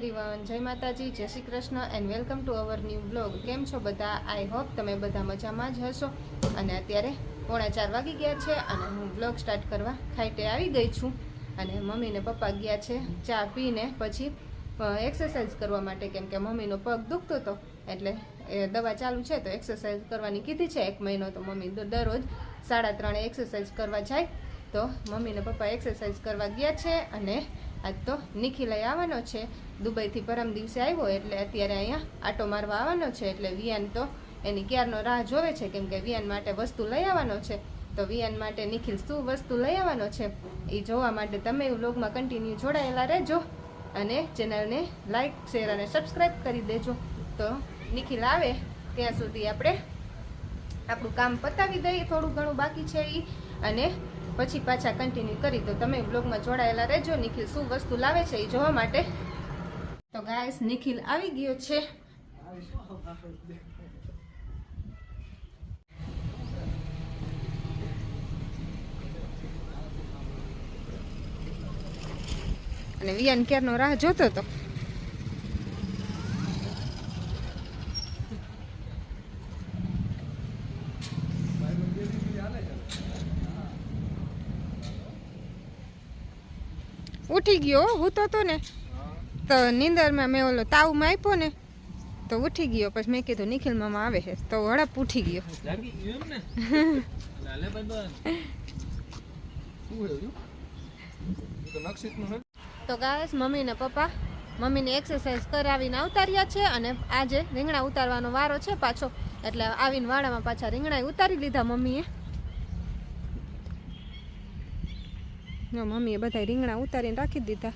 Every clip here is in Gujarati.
એવરીવન જય માતાજી, જય Shri Krishna and welcome to our new blog કેમ છો બધા? આઈ હોપ તમે બધા મજામાં જ હશો. અને અત્યારે પોણા ચાર વાગી ગયા છે અને હું બ્લોગ સ્ટાર્ટ કરવા ખાઈટે આવી ગઈ છું. અને મમ્મીને પપ્પા ગયા છે ચા પીને પછી એક્સરસાઇઝ કરવા માટે. કેમ કે મમ્મીનો પગ દુખતો હતો, એટલે એ દવા ચાલુ છે તો એક્સરસાઇઝ કરવાની કીધી છે એક મહિનો. તો મમ્મી દરરોજ સાડા ત્રણે એક્સરસાઇઝ કરવા જાય. તો મમ્મી ને પપ્પા એક્સરસાઇઝ કરવા ગયા છે અને આજ તો નિખિલ અહીં આવવાનો છે. દુબઈથી પરમ દિવસે આવ્યો એટલે અત્યારે અહીંયા આટો મારવા આવવાનો છે એટલે વિયાન તો એની ક્યારનો રાહ જોવે છે કેમ કે વિયાન માટે વસ્તુ લઈ આવવાનો છે. તો વિયાન માટે નિખિલ શું વસ્તુ લઈ આવવાનો છે? એ જોવા માટે તમે વ્લોગમાં કન્ટિન્યુ જોડાયેલા રહેજો અને ચેનલને લાઇક શેર અને સબસ્ક્રાઈબ કરી દેજો. તો નિખિલ આવે ત્યાં સુધી આપણે આપણું કામ પતાવી દઈએ. થોડું ઘણું બાકી છે એ અને પછી પાછા કન્ટિન્યુ કરી તો તમે બ્લોગમાં જોડાયેલા રહેજો. નિખિલ શું વસ્તુ લાવે છે એ જોવા માટે? તો ગાયસ નિખિલ આવી ગયો છે. અને વિયાન ક્યારનો રાહ જોતો હતો? ઉઠી ગયો હો, હું તો તો ને તો નીંદરમાં મેં ઓલો તાવમાં આપ્યો ને તો ઉઠી ગયો. પછી મેં કીધું નિખિલ મામા આવે છે. તો હડપ ઉઠી ગયો. તો ગાયસ મમ્મી ને પપ્પા મમ્મીને એક્સરસાઇઝ કરાવીને ઉતાર્યા છે અને આજે રીંગણા ઉતારવાનો વારો છે પાછો. એટલે આવીને વાડામાં પાછા રીંગણા ઉતારી લીધા મમ્મીએ. મમ્મીએ બધા રીંગણા ઉતારીને રાખી દીધા.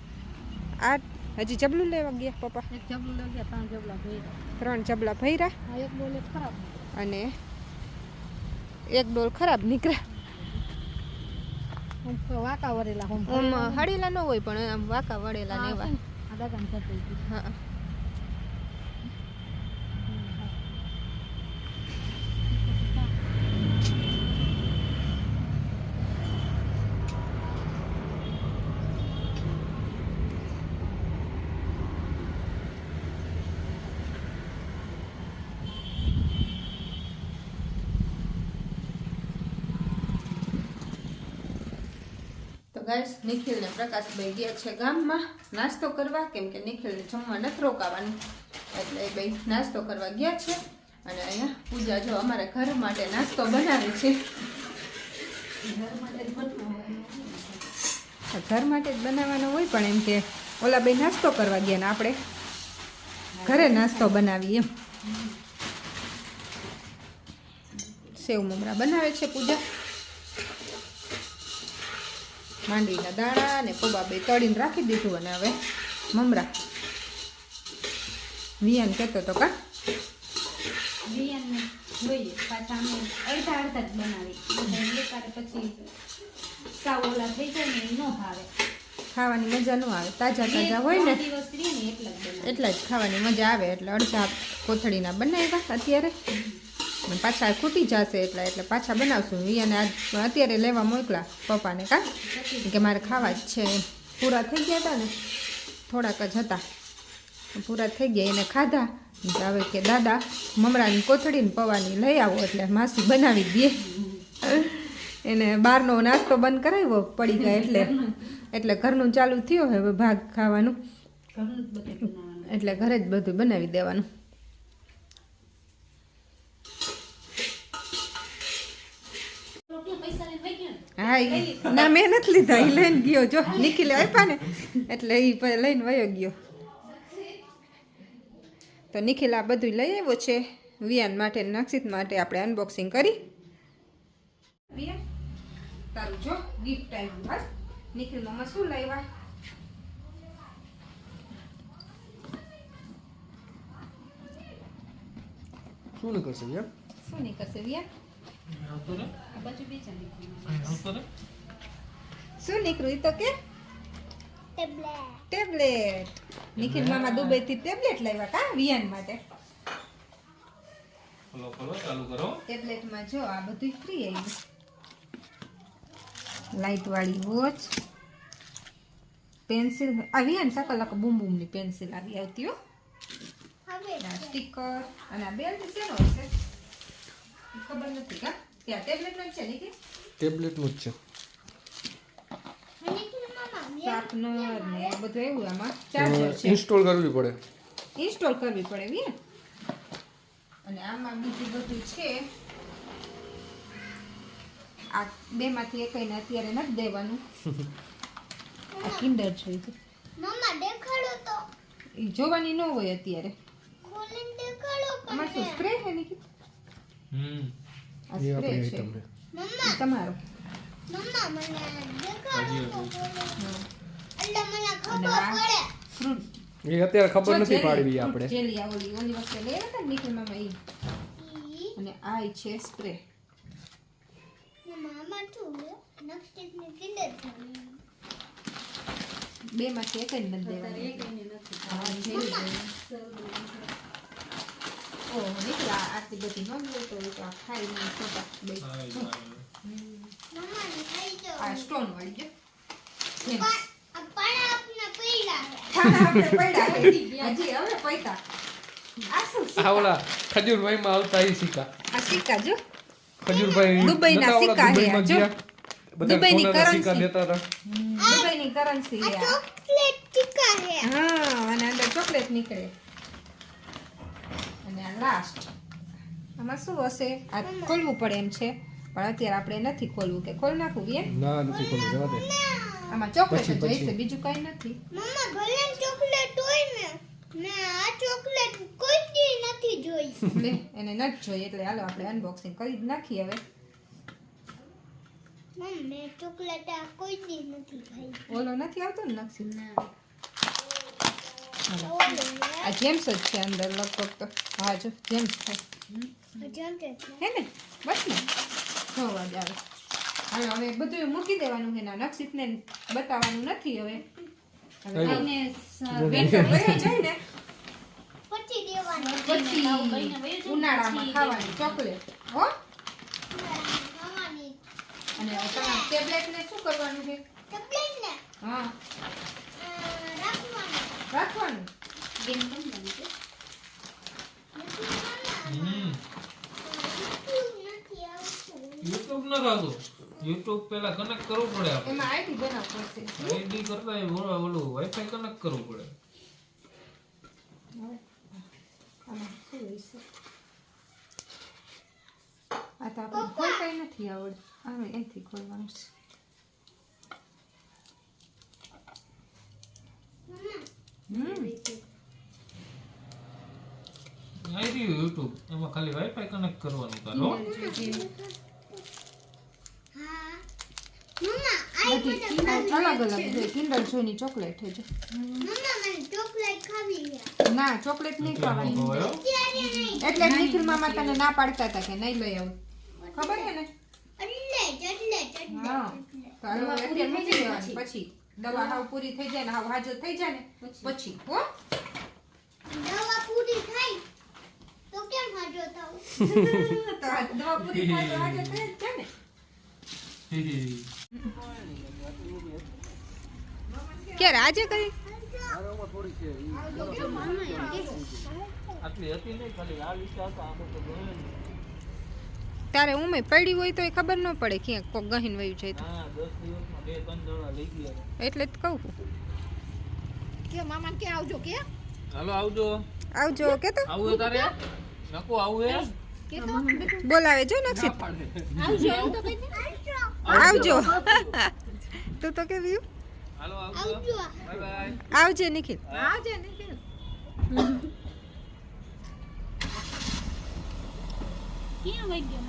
આ હજી જબલું લેવા ગયા પપ્પા. એક જબલું લઈ ગયા ત્રણ જબલા ભર્યા. ત્રણ જબલા ભર્યા એક ખરાબ અને એક ડોલ ખરાબ નીકળ્યા. વાંકા વળેલા હળેલા ન હોય પણ આમ વાંકા વળેલા ને એવા. હા તો ગાઈસ નિખિલ ને પ્રકાશભાઈ ગયા છે ગામમાં. નાસ્તો કરવા કેમ કે નિખિલ ને જમવા નથી રોકાવાનું. એટલે એ ભાઈ નાસ્તો કરવા ગયા છે. અને અહીંયા પૂજા જો અમારા ઘર માટે નાસ્તો બનાવે છે. ઘર માટે જ બનાવવાનો. હોય પણ એમ કે ઓલા ભાઈ નાસ્તો કરવા ગયા ને આપણે. ઘરે નાસ્તો બનાવીએ એમ. સેવ મમરા બનાવે છે પૂજા. માંડવીના દાણા ને પૌવા બે તળીને રાખી દીધું અને હવે મમરા. વિયાન કહેતો તો કા? જોઈએ પાછા અમે અડધા અડધા જ બનાવી બધા પછી સાવ ઓલા થઈ જાય ને ન ભાવે. ખાવાની મજા ન આવે તાજા તાજા હોય ને. એટલા જ ખાવાની મજા આવે એટલે અડધા કોથળીના બનાવ્યા અત્યારે. અને પાછા ખૂટી જશે એટલે એટલે પાછા બનાવશું. આજ અત્યારે લેવા મોકલા પપ્પાને કા? કે મારે ખાવા જ છે પૂરા થઈ ગયા હતા ને? થોડાક જ હતા. પૂરા થઈ ગયા. એને ખાધા. હવે કે દાદા મમરાની કોથળીને પવાની લઈ આવો એટલે માસી બનાવી દે. એને બહારનો નાસ્તો બંધ કરાવ્યો પડી ગયા એટલે. એટલે ઘરનું ચાલુ થયું હવે ભાગ ખાવાનું. એટલે ઘરે જ બધું બનાવી દેવાનું રોટલા પૈસા લઈને વહી ગયા ને હા ઈ- ના મેં નથી લીધા એ લઈને ગયો. જો નિખિલે આપ્યા ને. એટલે એ લઈને વયો ગયો. તો નિખિલ આ બધું લઈ આવ્યો છે. વિયાન માટે નક્ષિત માટે આપણે અનબોક્સિંગ કરી. તારું જો ગિફ્ટ આવ્યું બસ. નિખિલ મમ્મા શું લાવ્યા? શું ને કરશે યાર શું નીકળશે વિયાન? શું નીકળ્યું તો કે? ટેબ્લેટ. નિખિલ મામા દુબઈથી ટેબ્લેટ લાવ્યા કા? વિયાન માટે. ખોલો ખોલો ચાલુ કરો. ટેબ્લેટમાં જો આ બધું ફ્રી આવી લાઇટ વાળી વોચ પેન્સિલ આવી ને સકલક બૂમ બૂમની પેન્સિલ આવી આવતી હો. સ્ટીકર અને આ બેલ્ટ શેનો હશે ખબર નથી કા? ત્યાં ટેબ્લેટ નો છે ને કે ટેબ્લેટનું જ છે. શાર્પનર ને બધું એવું આમાં ચાર્જર છે. ઇન્સ્ટોલ કરવી પડે. ઇન્સ્ટોલ કરવી પડે એવી અને આમાં બીજું બધું છે. આ બેમાંથી એકઈને અત્યારે નથી દેવાનું. આ કિન્ડર છે મમ્મા દેખાડો તો. એ જોવાની ન હોય અત્યારે. ખોલીને દેખાડો આમાં શું સ્પ્રે છે નિકી હમ. આ એ સ્પ્રે આપણી ઈ તમારો. મમ્મા મને દેખાડો એટલે મને ખબર પડે. એ અત્યારે ખબર નથી પાડવી આપણે. જેલી આવડી ઓલી વખતે લેવા હતા ને નિખિલ મામા ઈ. અને આ છે સ્પ્રે મામા આમાં નક્કી કિંડર છે. બે માંથી એક જ નથી દેવાનું. હા જેલી. નિખિલ આ આટલી બધી ન તો ઈ તો આ ખાઈ નહીં ખોટા બે ને આ સ્ટોન વાળી આ ઓલા ખજૂરભાઈમાં આવતા એ સિક્કા આ સિક્કા જો ખજૂરભાઈ દુબઈ ના સિક્કા હે, જો. દુબઈ ની સિક્કા currency. દેતા હતા દુબઈની કરન્સી આ ચોકલેટ ટીકા હે હા અને અંદર ચોકલેટ નીકળે અને લાસ્ટ આમાં શું હશે? આ ખોલવું પડે એમ છે પણ અત્યારે આપણે નથી ખોલવું કે ખોલ નાખવું એમ. ના નથી ખોલવું જવા દે. આમાં ચોકલેટ જોઈશે બીજું કઈ નથી. મમ્મા ભલે ચોકલેટ હોય ને ના આ ચોકલેટ કોઈ દી નથી જોઈ લે એને નથી જોઈ એટલે હાલો આપણે અનબોક્સિંગ કરી નાખી હવે. મમ્મી ચોકલેટ આ કોઈ દી નથી ખાઈ ઓલો નથી આવતો ને? નક્ષી ઓલો આ જેમ્સ જ છે અંદર લગભગ તો. હા જો જેમ્સ છે. હે ને? બસ ને? છ વાગે આવે. હવે હવે બધું મૂકી દેવાનું છે. ના નક્ષિતને બતાવવાનું નથી હવે. જાય ને? પછી ઉનાળામાં ખાવાની ચોકલેટ. હો? અને તમારા ટેબ્લેટ ને શું કરવાનું છે? હા. રાખવાનું ગેમ યુટ્યુબ ન આવતું યુટ્યુબ પેલા કનેક્ટ કરવું પડે આપણે. એમાં આઈડી બનાવવું પડશે. આઈડી કરતા એ ઓલું ઓલું વાઈફાઈ કનેક્ટ કરવું પડે. આમાં શું હોય છે આ તો આપણે ખોલતા નથી આવડ આવે એથી ખોલવાનું છે. હમ આઈડી યુટ્યુબ એમાં ખાલી વાઈફાઈ કનેક્ટ કરવાનું તારો હા મમ્મા આઈ બધી અલગ અલગ કિન્ડર જોઈની ચોકલેટ છે જો. મમ્મા મને ચોકલેટ ખાવી છે ના ચોકલેટ નહીં ખાવાની. એટલે નિખિલ મામા તને ના પાડતા હતા કે નહીં લઈ આવું. ખબર છે ને? એટલે જ એટલે જ હા પછી. દવા હાવ પૂરી થઈ જાય ને હાવ હાજર થઈ જાય ને પછી. હો? દવા પૂરી થઈ તો કેમ હાજો થાવ? તો દવા પૂરી થાય તો હાજર થઈ જાય ને. ક્યારે? આજે કરી. તારે ઉમે પડી હોય તો એ ખબર ન પડે ક્યાંક કોક ગહીન વયું જાય તો. હા જ કહું. કે ત્રણ કે આવજો કે? એટલે હાલો આવજો. આવજો કે તો આવું તારે? નકો આવું હે? બોલાવે જો નક્ષિત આવજો. તું તો કેવી હાલો આવજો. આવજો. બાય બાય આવજે નિખિલ. ક્યાં વહી ગયો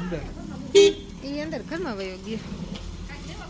અંદર એ અંદર ઘરમાં વયો ગયો.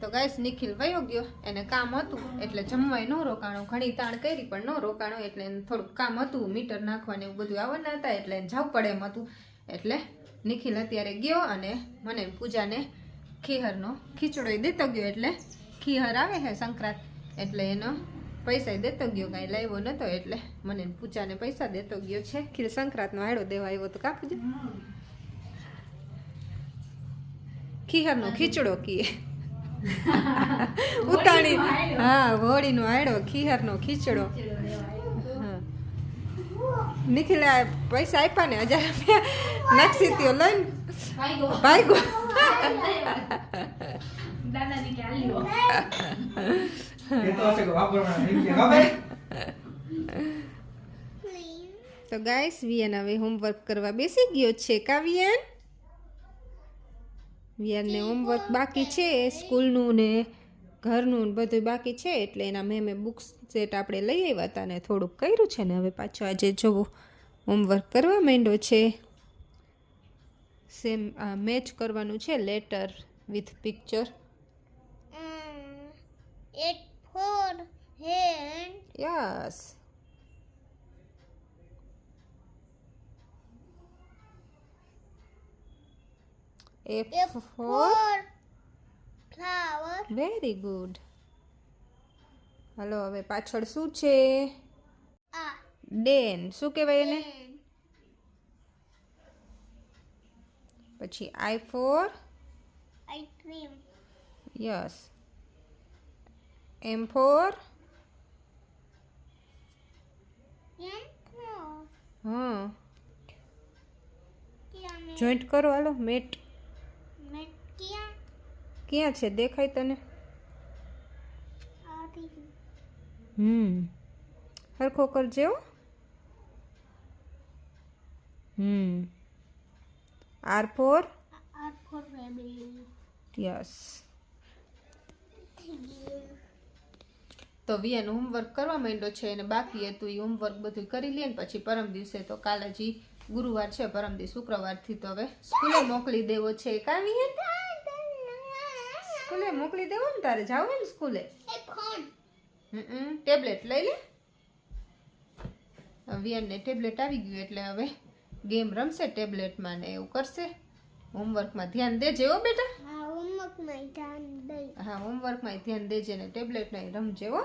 તો ગાઈસ નિખિલ વયો ગયો. એને કામ હતું, એટલે જમવાય ન રોકાણો. ઘણી તાણ કરી, પણ ન રોકાણો, એટલે એને થોડુંક કામ હતું, મીટર નાખવાનું એવું બધું આવવાના હતા, એટલે એને જવું પડે એમ હતું. એટલે નિખિલ અત્યારે ગયો અને મને પૂજાને ખીહરનો ખીચડો દેતો ગયો, એટલે ખીહર આવે છે સંક્રાંત. એટલે એનો પૈસા દેતો ગયો, કાંઈ લાવ્યો નતો, એટલે મને પૂજાને પૈસા દેતો ગયો છે. ખીર સંક્રાંતનો હાડો દેવા આવ્યો તો કાપજો. પૂજા ખીહરનો ખીચડો કીએ. ઉતાણી. હા હોળીનો આયડો ખીહરનો ખીચડો. હા. નિખિલે પૈસા આપ્યા ને હજાર રૂપિયા નકશી ત્યો લઈને ભાઈ એ તો ગાઈસ વિયન હવે હોમવર્ક કરવા બેસી ગયો છે. કા વિયનને હોમવર્ક બાકી છે સ્કૂલનું ને ઘરનું ને બધું બાકી છે એટલે એના મેમે બુક્સ સેટ આપણે લઈ આવ્યા હતા ને થોડુંક કર્યું છે ને હવે પાછો આજે જોવો હોમવર્ક કરવા માંડ્યો છે સેમ મેચ કરવાનું છે letter with picture. Yes F F for flower. Very good hello હવે પાછળ શું છે. ડેન. શું કહેવાય એને? પછી I for. Ice cream yes. M for. હા. જોઈન્ટ કરો હાલો મેટ. ક્યાં છે? દેખાય તને? હમ. હરખો કરજે હમ. R four. યસ. તો વિયન હોમવર્ક કરવા માંડ્યો છે અને બાકી હતું એ હોમવર્ક બધું કરી લે ને પછી પરમ દિવસે તો કાલે જી ગુરુવાર છે પરમ દિવસ શુક્રવારથી તો હવે સ્કૂલે મોકલી દેવો છે. કા વિયન સ્કૂલે મોકલી દેવો ને તારે? જાવ ને સ્કૂલે? ટેબ્લેટ લઈ લે. વિયનને ટેબ્લેટ આવી ગયું એટલે હવે ગેમ રમશે ટેબ્લેટમાં ને એવું કરશે. હોમવર્કમાં ધ્યાન દેજે હો બેટા. આ હોમવર્કમાં ધ્યાન હા હોમવર્કમાં ધ્યાન દેજે ને ટેબ્લેટમાં રમજે હો.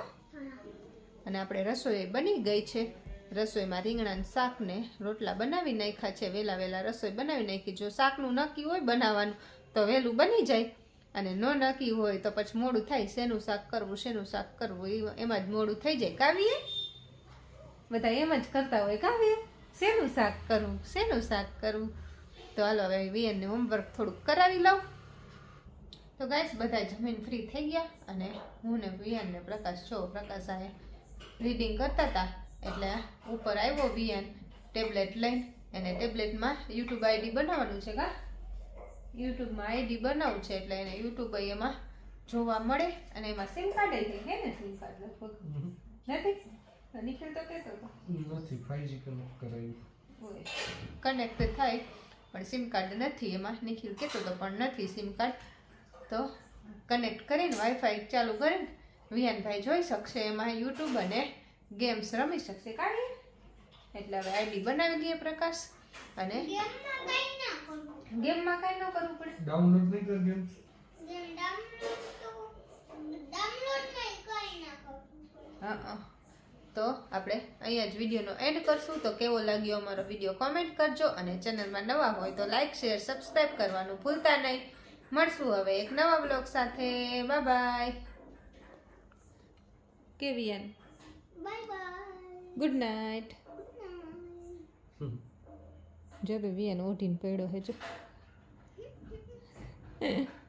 અને આપણે રસોઈ બની ગઈ છે. રસોઈમાં રીંગણાનું શાક ને રોટલા બનાવી નાખ્યા છે. વહેલા વહેલા રસોઈ બનાવી નાખી. જો શાકનું નક્કી હોય બનાવવાનું તો વહેલું બની જાય. અને ન નક્કી હોય તો પછી મોડું થાય, શેનું શાક કરવું, શેનું શાક કરવું એમાં જ મોડું થઈ જાય. કાવીએ બધા એમ જ કરતા હોય. કાવીએ શેનું શાક કરવું? શેનું શાક કરવું? તો હાલો હવે વિયનને હોમવર્ક થોડુંક કરાવી લઉં. તો ગાઈસ બધા જમીન ફ્રી થઈ ગયા અને હું ને વિયનને પ્રકાશ છો, પ્રકાશ આ રીડિંગ કરતા હતા એટલે ઉપર આવ્યો વિયન ટેબ્લેટ લઈને. એને ટેબ્લેટમાં યુટ્યુબ આઈડી બનાવવાનું છે, કા? યુટ્યુબમાં આઈડી બનાવવું છે એટલે એને યુટ્યુબ એમાં જોવા મળે અને એમાં સિમ કાર્ડ આવી હે ને સિમ કાર્ડ લગભગ. નથી? નિખિલ તો કહેતો હતો નથી ફાઈવજી કનેક્ટ કરાયું. કનેક્ટ થાય પણ સિમ કાર્ડ નથી એમાં. નિખિલ કહેતો હતો પણ નથી સિમ કાર્ડ. તો કનેક્ટ કરીને વાઈફાઈ ચાલુ કરીને વિયાનભાઈ જોઈ શકશે એમાં યુટ્યુબ અને ગેમ્સ રમી શકશે. કાઢી એટલે હવે આઈડી બનાવી દઈએ પ્રકાશ અને ગેમમાં કઈ ના કરું ગેમમાં કાંઈ ન કરવું પડે. ડાઉનલોડ નહીં કર ગેમ. ગેમ ડાઉનલોડ તો ડાઉનલોડ નહીં હા તો આપણે અહીંયા જ વિડીયોનો એન્ડ કરશું. તો કેવો લાગ્યો અમારો વીડિયો કોમેન્ટ કરજો અને ચેનલમાં નવા હોય તો લાઇક શેર સબસ્ક્રાઈબ કરવાનું ભૂલતા નહીં. મળશું હવે એક નવા બ્લોગ સાથે. બાય બાય કેવિયન બાય બાય ગુડ નાઇટ જો તો વિયન ઓઢીને પડ્યો હે જો. 诶